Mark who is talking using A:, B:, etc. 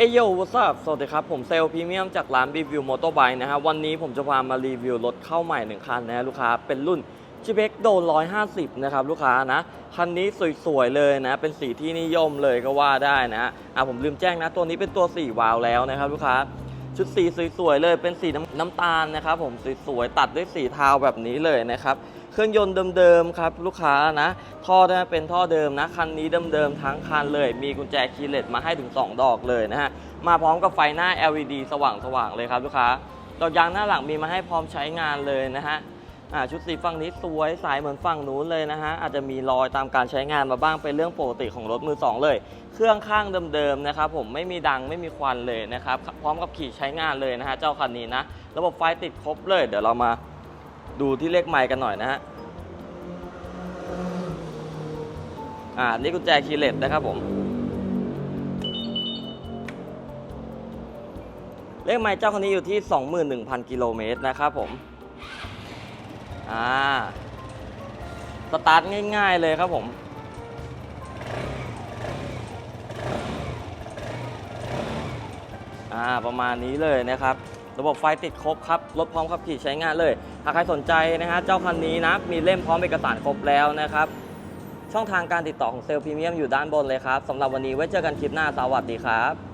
A: เอโยวัสบสวัสดีครับ ผมเซลล์พรีเมียมจากร้านรีวิวมอเตอร์ไบค์นะครับวันนี้ผมจะพามารีวิวรถเข้าใหม่หนึ่งคันนะลูกค้าเป็นรุ่นชิเบกโด150 นะครับลูกค้านะ คันนี้สวยๆเลยนะ เป็นสีที่นิยมเลยก็ว่าได้นะอะผมลืมแจ้งนะ ตัวนี้เป็นตัว 4 วาล์วแล้วนะครับลูกค้าชุดสีสวยๆเลยเป็นสีน้ำน้ำตาลนะครับผมสวยๆตัดด้วยสีเทาแบบนี้เลยนะครับ เครื่องยนต์เดิมๆครับลูกค้านะ ท่อนี่ยเป็นท่อเดิมนะ คันนี้เดิมๆทั้งคันเลย มีกุญแจคีย์เลสมาให้ถึง 2 ดอกเลยนะฮะ มาพร้อมกับไฟหน้า LED สว่างๆเลยครับลูกค้า ดอกยางหน้าหลังมีมาให้พร้อมใช้งานเลยนะฮะชุดสีฝั่งนี้สวยสายเหมือนฝั่งนู้นเลยนะฮะอาจจะมีรอยตามการใช้งานมาบ้างเป็นเรื่องปกติของรถมือสองเลย เครื่องข้างเดิมๆนะครับผมไม่มีดังไม่มีควันเลยนะครับพร้อมกับขี่ใช้งานเลยนะฮะเจ้าคันนี้นะ ระบบไฟติดครบเลย เดี๋ยวเรามา ดูที่เลขไมค์กันหน่อยนะฮะอ่านี่กุญแจคีย์เลสนะครับผม เลขไมล์เจ้าคันนี้อยู่ที่ 21,000 กิโลเมตรนะครับผม อ่า สตาร์ทง่ายๆเลยครับผมอ่าประมาณนี้เลยนะครับ ระบบไฟติดครบครับ รถพร้อมขับขี่ใช้งานเลย หากใครสนใจนะฮะ เจ้าคันนี้นะ มีเล่มพร้อมเอกสารครบแล้วนะครับ ช่องทางการติดต่อของเซลล์พรีเมียมอยู่ด้านบนเลยครับสำหรับวันนี้ไว้เจอกันคลิปหน้า สวัสดีครับ